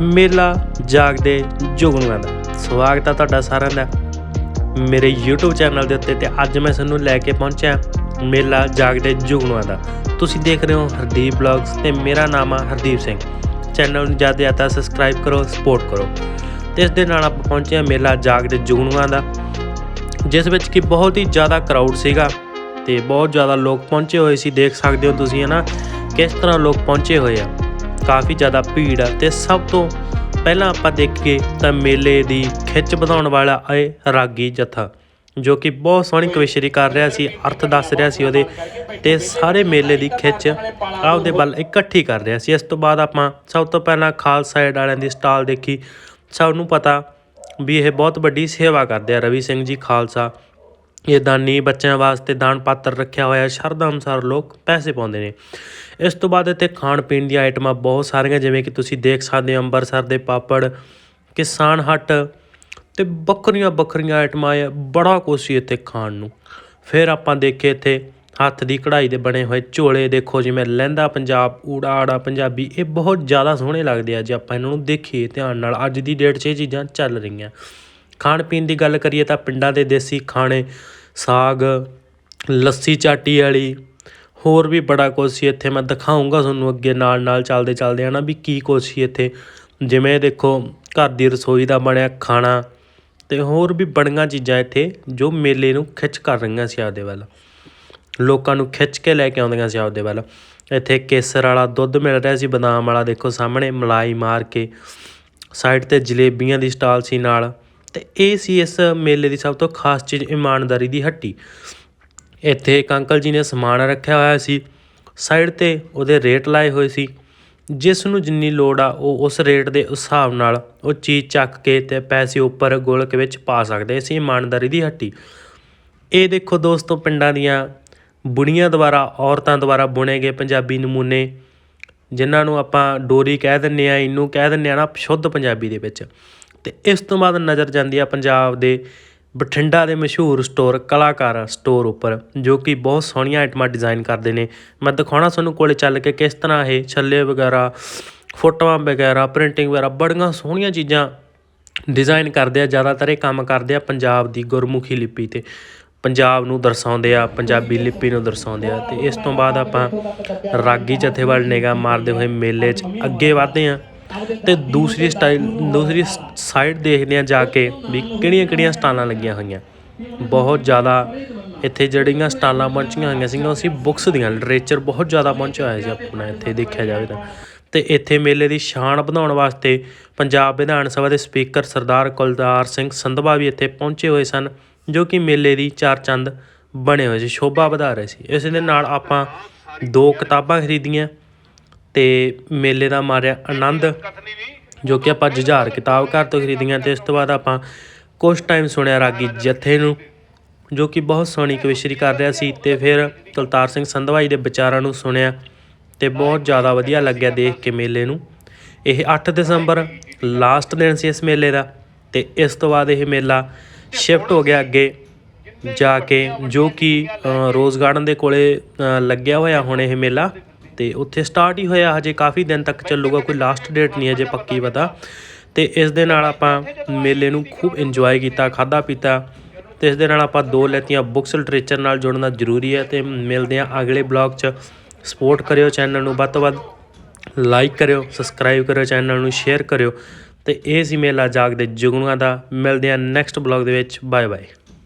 ਮੇਲਾ ਜਾਗਦੇ ਜੁਗਨੂਆਂ ਦਾ। ਸਵਾਗਤ ਆ ਤੁਹਾਡਾ ਸਾਰਿਆਂ ਦਾ ਮੇਰੇ YouTube ਚੈਨਲ ਦੇ ਉੱਤੇ ਤੇ ਅੱਜ ਮੈਂ ਤੁਹਾਨੂੰ ਲੈ ਕੇ ਪਹੁੰਚਿਆ ਮੇਲਾ ਜਾਗਦੇ ਜੁਗਨੂਆਂ ਦਾ। ਤੁਸੀਂ ਦੇਖ ਰਹੇ ਹੋ ਹਰਦੀਪ ਬਲੌਗਸ ਤੇ ਮੇਰਾ ਨਾਮ ਆ ਹਰਦੀਪ ਸਿੰਘ। ਚੈਨਲ ਨੂੰ ਜ਼ਿਆਦਾ ਜ਼ਿਆਦਾ ਸਬਸਕ੍ਰਾਈਬ ਕਰੋ ਸਪੋਰਟ ਕਰੋ। ਤੇ ਇਸ ਦੇ ਨਾਲ ਆਪਾਂ ਪਹੁੰਚੇ ਹਾਂ ਮੇਲਾ ਜਾਗਦੇ ਜੁਗਨੂਆਂ ਦਾ, ਜਿਸ ਵਿੱਚ ਕਿ ਬਹੁਤ ਹੀ ਜ਼ਿਆਦਾ ਕਰਾਊਡ ਸੀਗਾ ਤੇ ਬਹੁਤ ਜ਼ਿਆਦਾ ਲੋਕ ਪਹੁੰਚੇ ਹੋਏ ਸੀ। ਦੇਖ ਸਕਦੇ ਹੋ ਤੁਸੀਂ ਹਨਾ ਕਿਸ ਤਰ੍ਹਾਂ ਲੋਕ ਪਹੁੰਚੇ ਹੋਏ ਆ। ਕਾਫੀ ਜ਼ਿਆਦਾ ਭੀੜ ਆ ਤੇ ਸਭ ਤੋਂ ਪਹਿਲਾਂ ਆਪਾਂ ਦੇਖੀਏ ਤਾਂ ਮੇਲੇ ਦੀ ਖਿੱਚ ਵਧਾਉਣ ਵਾਲਾ ਇਹ ਰਾਗੀ ਜਥਾ, ਜੋ ਕਿ ਬਹੁਤ ਸੋਹਣੀ ਕਵਿਸ਼ਰੀ ਕਰ ਰਿਹਾ ਸੀ, ਅਰਥ ਦੱਸ ਰਿਹਾ ਸੀ ਉਹਦੇ ਤੇ ਸਾਰੇ ਮੇਲੇ ਦੀ ਖਿੱਚ ਆਪਦੇ ਵੱਲ ਇਕੱਠੀ ਕਰ ਰਿਹਾ ਸੀ। ਇਸ ਤੋਂ ਬਾਅਦ ਆਪਾਂ ਸਭ ਤੋਂ ਪਹਿਲਾਂ ਖਾਲਸਾ ਏਡ ਵਾਲਿਆਂ ਦੀ ਸਟਾਲ ਦੇਖੀ। ਸਭ ਨੂੰ ਪਤਾ ਵੀ ਇਹ ਬਹੁਤ ਵੱਡੀ ਸੇਵਾ ਕਰਦੇ ਆ। ਰਵੀ ਸਿੰਘ ਜੀ ਖਾਲਸਾ ਇਹ ਦਾਨੀ ਬੱਚਿਆਂ ਵਾਸਤੇ ਦਾਨ ਪਾਤਰ ਰੱਖਿਆ ਹੋਇਆ ਸ਼ਰਧਾ ਅਨੁਸਾਰ ਲੋਕ ਪੈਸੇ ਪਾਉਂਦੇ ਨੇ। ਇਸ ਤੋਂ ਬਾਅਦ ਇੱਥੇ ਖਾਣ ਪੀਣ ਦੀਆਂ ਆਈਟਮਾਂ ਬਹੁਤ ਸਾਰੀਆਂ, ਜਿਵੇਂ ਕਿ ਤੁਸੀਂ ਦੇਖ ਸਕਦੇ ਹੋ ਅੰਮ੍ਰਿਤਸਰ ਦੇ ਪਾਪੜ, ਕਿਸਾਨ ਹੱਟ ਤੇ ਬੱਕਰੀਆਂ ਬੱਕਰੀਆਂ ਆਈਟਮਾਂ। ਆ ਬੜਾ ਕੁਛ ਸੀ ਇੱਥੇ ਖਾਣ ਨੂੰ। ਫਿਰ ਆਪਾਂ ਦੇਖੇ ਇੱਥੇ ਹੱਥ ਦੀ ਕਢਾਈ ਦੇ ਬਣੇ ਹੋਏ ਝੋਲੇ। ਦੇਖੋ ਜਿਵੇਂ ਲਹਿੰਦਾ ਪੰਜਾਬ, ਊੜਾ ਆੜਾ ਪੰਜਾਬੀ, ਇਹ ਬਹੁਤ ਜ਼ਿਆਦਾ ਸੋਹਣੇ ਲੱਗਦੇ ਆ। ਜੇ ਆਪਾਂ ਇਹਨਾਂ ਨੂੰ ਦੇਖੀਏ, ਧਿਆਨ ਨਾਲ ਅੱਜ ਦੀ ਡੇਟ 'ਚ ਇਹ ਚੀਜ਼ਾਂ ਚੱਲ ਰਹੀਆਂ। ਖਾਣ ਪੀਣ ਦੀ ਗੱਲ ਕਰੀਏ ਤਾਂ ਪਿੰਡਾਂ ਦੇ ਦੇਸੀ ਖਾਣੇ, ਸਾਗ, ਲੱਸੀ ਚਾਟੀ ਵਾਲੀ, ਹੋਰ ਵੀ ਬੜਾ ਕੁਛ ਸੀ ਇੱਥੇ। ਮੈਂ ਦਿਖਾਉਂਗਾ ਤੁਹਾਨੂੰ ਅੱਗੇ ਨਾਲ ਨਾਲ ਚੱਲਦੇ ਚੱਲਦੇ ਹਨਾ ਵੀ ਕੀ ਕੁਛ ਸੀ ਇੱਥੇ। ਜਿਵੇਂ ਦੇਖੋ ਘਰ ਦੀ ਰਸੋਈ ਦਾ ਬਣਿਆ ਖਾਣਾ ਤੇ ਹੋਰ ਵੀ ਬੜੀਆਂ ਚੀਜ਼ਾਂ ਇੱਥੇ ਜੋ ਮੇਲੇ ਨੂੰ ਖਿੱਚ ਕਰ ਰਹੀਆਂ ਸੀ ਆਪਦੇ ਵੱਲ। ਲੋਕਾਂ ਨੂੰ ਖਿੱਚ ਕੇ ਲੈ ਕੇ ਆਉਂਦੀਆਂ ਸੀ ਆਪਦੇ ਵੱਲ। ਇੱਥੇ ਕੇਸਰ ਵਾਲਾ ਦੁੱਧ ਮਿਲ ਰਿਹਾ ਸੀ, ਬਦਾਮ ਵਾਲਾ ਦੇਖੋ ਸਾਹਮਣੇ, ਮਲਾਈ ਮਾਰ ਕੇ। ਸਾਈਡ ਤੇ ਜਲੇਬੀਆਂ ਦੀ ਸਟਾਲ ਸੀ ਨਾਲ। ਤੇ ਇਹ ਸੀ ਇਸ ਮੇਲੇ ਦੀ ਸਭ ਤੋਂ ਖਾਸ ਚੀਜ਼, ਇਮਾਨਦਾਰੀ ਦੀ ਹੱਟੀ। ਇੱਥੇ ਇੱਕ ਅੰਕਲ ਜੀ ਨੇ ਸਮਾਨ ਰੱਖਿਆ ਹੋਇਆ ਸੀ। ਸਾਈਡ ਤੇ ਉਹਦੇ ਰੇਟ ਲਾਏ ਹੋਏ ਸੀ। ਜਿਸ ਨੂੰ ਜਿੰਨੀ ਲੋੜ ਆ, ਉਹ ਉਸ ਰੇਟ ਦੇ ਹਿਸਾਬ ਨਾਲ ਉਹ ਚੀਜ਼ ਚੱਕ ਕੇ ਤੇ ਪੈਸੇ ਉੱਪਰ ਗੋਲਕ ਵਿੱਚ ਪਾ ਸਕਦੇ ਸੀ ਇਮਾਨਦਾਰੀ ਦੀ ਹੱਟੀ। ਇਹ ਦੇਖੋ ਦੋਸਤੋ, ਪਿੰਡਾਂ ਦੀਆਂ ਬੁਣੀਆਂ ਦੁਆਰਾ, ਔਰਤਾਂ ਦੁਆਰਾ ਬੁਣੇ ਗਏ ਪੰਜਾਬੀ ਨਮੂਨੇ, ਜਿਨ੍ਹਾਂ ਨੂੰ ਆਪਾਂ ਡੋਰੀ ਕਹਿ ਦਿੰਨੇ ਆ ਇਹਨੂੰ ਕਹਿ ਦਿੰਨੇ ਆ ਨਾ, ਸ਼ੁੱਧ ਪੰਜਾਬੀ ਦੇ ਵਿੱਚ। ਅਤੇ ਇਸ ਤੋਂ ਬਾਅਦ ਨਜ਼ਰ ਜਾਂਦੀ ਆ ਪੰਜਾਬ ਦੇ ਬਠਿੰਡਾ ਦੇ ਮਸ਼ਹੂਰ ਸਟੋਰ ਕਲਾਕਾਰ ਸਟੋਰ ਉੱਪਰ, ਜੋ ਕਿ ਬਹੁਤ ਸੋਹਣੀਆਂ ਆਈਟਮਾਂ ਡਿਜ਼ਾਈਨ ਕਰਦੇ ਨੇ। ਮੈਂ ਦਿਖਾਉਣਾ ਤੁਹਾਨੂੰ ਕੋਲੇ ਚੱਲ ਕੇ ਕਿਸ ਤਰ੍ਹਾਂ ਇਹ ਛੱਲੇ ਵਗੈਰਾ, ਫੋਟੋਆਂ ਵਗੈਰਾ ਪ੍ਰਿੰਟਿੰਗ ਵਗੈਰਾ, ਬੜੀਆਂ ਸੋਹਣੀਆਂ ਚੀਜ਼ਾਂ ਡਿਜ਼ਾਈਨ ਕਰਦੇ ਆ, ਜ਼ਿਆਦਾਤਰ ਇਹ ਕੰਮ ਕਰਦੇ ਆ ਪੰਜਾਬ ਦੀ ਗੁਰਮੁਖੀ ਲਿਪੀ ਤੇ। ਪੰਜਾਬ ਨੂੰ ਦਰਸਾਉਂਦੇ ਆ, ਪੰਜਾਬੀ ਲਿਪੀ ਨੂੰ ਦਰਸਾਉਂਦੇ ਆ ਤੇ ਇਸ ਤੋਂ ਬਾਅਦ ਆਪਾਂ ਰਾਗੀ ਜਥੇ ਨੇਗਾ ਮਾਰਦੇ ਹੋਏ ਮੇਲੇ 'ਚ ਅੱਗੇ ਵਧਦੇ ਆ। ਤੇ ਦੂਸਰੀ ਸਟਾਈਲ ਦੂਸਰੀ ਸਾਈਡ ਦੇਖਦੇ ਆ ਜਾ ਕੇ ਵੀ ਕਿਹੜੀਆਂ ਕਿਹੜੀਆਂ ਸਟਾਲਾਂ ਲੱਗੀਆਂ ਹੋਈਆਂ। ਬਹੁਤ ਜ਼ਿਆਦਾ ਇੱਥੇ ਜਿਹੜੀਆਂ ਸਟਾਲਾਂ ਪਹੁੰਚੀਆਂ ਹੋਈਆਂ ਸੀਗੀਆਂ, ਉਹ ਸੀ ਬੁੱਕਸ ਦੀਆਂ ਲਿਟਰੇਚਰ ਬਹੁਤ ਜ਼ਿਆਦਾ ਪਹੁੰਚਿਆ ਹੋਇਆ ਸੀ ਆਪਣਾ ਇੱਥੇ, ਦੇਖਿਆ ਜਾਵੇ ਤਾਂ। ਤੇ ਇੱਥੇ ਮੇਲੇ ਦੀ ਸ਼ਾਨ ਵਧਾਉਣ ਵਾਸਤੇ ਪੰਜਾਬ ਵਿਧਾਨ ਸਭਾ ਦੇ ਸਪੀਕਰ ਸਰਦਾਰ ਕੁਲਦਾਰ ਸਿੰਘ ਸੰਧਵਾ ਵੀ ਇੱਥੇ ਪਹੁੰਚੇ ਹੋਏ ਸਨ, ਜੋ ਕਿ ਮੇਲੇ ਦੀ ਚਾਰ ਚੰਦ ਬਣੇ ਹੋਏ ਸੀ, ਸ਼ੋਭਾ ਵਧਾ ਰਹੇ ਸੀ। ਇਸ ਦੇ ਨਾਲ ਆਪਾਂ ਦੋ ਕਿਤਾਬਾਂ ਖਰੀਦੀਆਂ ਤੇ ਮੇਲੇ ਦਾ ਮਾਰਿਆ ਆਨੰਦ, ਜੋ ਕਿ ਆਪਾਂ ਜੁਝਾਰ ਕਿਤਾਬ ਘਰ ਤੋਂ ਖਰੀਦੀਆਂ ਤੇ ਇਸ ਤੋਂ ਬਾਅਦ ਆਪਾਂ ਕੁਝ ਟਾਈਮ ਸੁਣਿਆ ਰਾਗੀ ਜਥੇ ਨੂੰ, ਜੋ ਕਿ ਬਹੁਤ ਸੋਹਣੀ ਕਵਿਸ਼ਰੀ ਕਰ ਰਿਹਾ ਸੀ ਤੇ ਫਿਰ ਕੁਲਤਾਰ ਸਿੰਘ ਸੰਧਵਾਈ ਦੇ ਵਿਚਾਰਾਂ ਨੂੰ ਸੁਣਿਆ ਤੇ ਬਹੁਤ ਜ਼ਿਆਦਾ ਵਧੀਆ ਲੱਗਿਆ ਦੇਖ ਕੇ ਮੇਲੇ ਨੂੰ। ਇਹ 8 ਦਸੰਬਰ ਲਾਸਟ ਦਿਨ ਸੀ ਇਸ ਮੇਲੇ ਦਾ ਤੇ ਇਸ ਤੋਂ ਬਾਅਦ ਇਹ ਮੇਲਾ ਸ਼ਿਫਟ ਹੋ ਗਿਆ ਅੱਗੇ ਜਾ ਕੇ, ਜੋ ਕਿ ਰੋਜ਼ ਗਾਰਡਨ ਦੇ ਕੋਲੇ ਲੱਗਿਆ ਹੋਇਆ ਹੁਣ ਇਹ ਮੇਲਾ। ਤੇ ਉੱਥੇ ਸਟਾਰਟ ਹੀ ਹੋਇਆ, ਹਜੇ ਕਾਫੀ ਦਿਨ ਤੱਕ ਚੱਲੂਗਾ, ਕੋਈ ਲਾਸਟ ਡੇਟ ਨਹੀਂ ਅਜੇ ਪੱਕੀ ਪਤਾ। ਤੇ ਇਸ ਦੇ ਨਾਲ ਆਪਾਂ ਮੇਲੇ ਨੂੰ ਖੂਬ ਇੰਜੋਏ ਕੀਤਾ ਖਾਦਾ ਪੀਤਾ। ਤੇ ਇਸ ਦੇ ਨਾਲ ਆਪਾਂ ਦੋ ਲੈਤੀਆਂ ਬੁੱਕਸ ਲਿਟਰੇਚਰ ਨਾਲ ਜੁੜਨਾ ਜ਼ਰੂਰੀ ਹੈ ਤੇ ਮਿਲਦੇ ਹਾਂ ਅਗਲੇ ਬਲੌਗ 'ਚ। ਸਪੋਰਟ ਕਰਿਓ ਚੈਨਲ ਨੂੰ, ਵੱਧ ਤੋਂ ਵੱਧ ਲਾਈਕ ਕਰਿਓ ਸਬਸਕ੍ਰਾਈਬ ਕਰਿਓ ਚੈਨਲ ਨੂੰ ਸ਼ੇਅਰ ਕਰਿਓ। ਤੇ ਇਹ ਸੀ ਮੇਲਾ ਜਾਗਦੇ ਜੁਗਨੂਆਂ ਦਾ। ਮਿਲਦੇ ਹਾਂ ਨੈਕਸਟ ਬਲੌਗ ਦੇ ਵਿੱਚ। Bye bye